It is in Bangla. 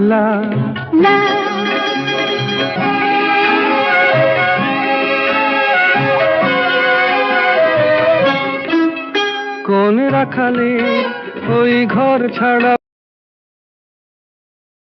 লা লা। কোন রাখালে ওই ঘর ছাড়া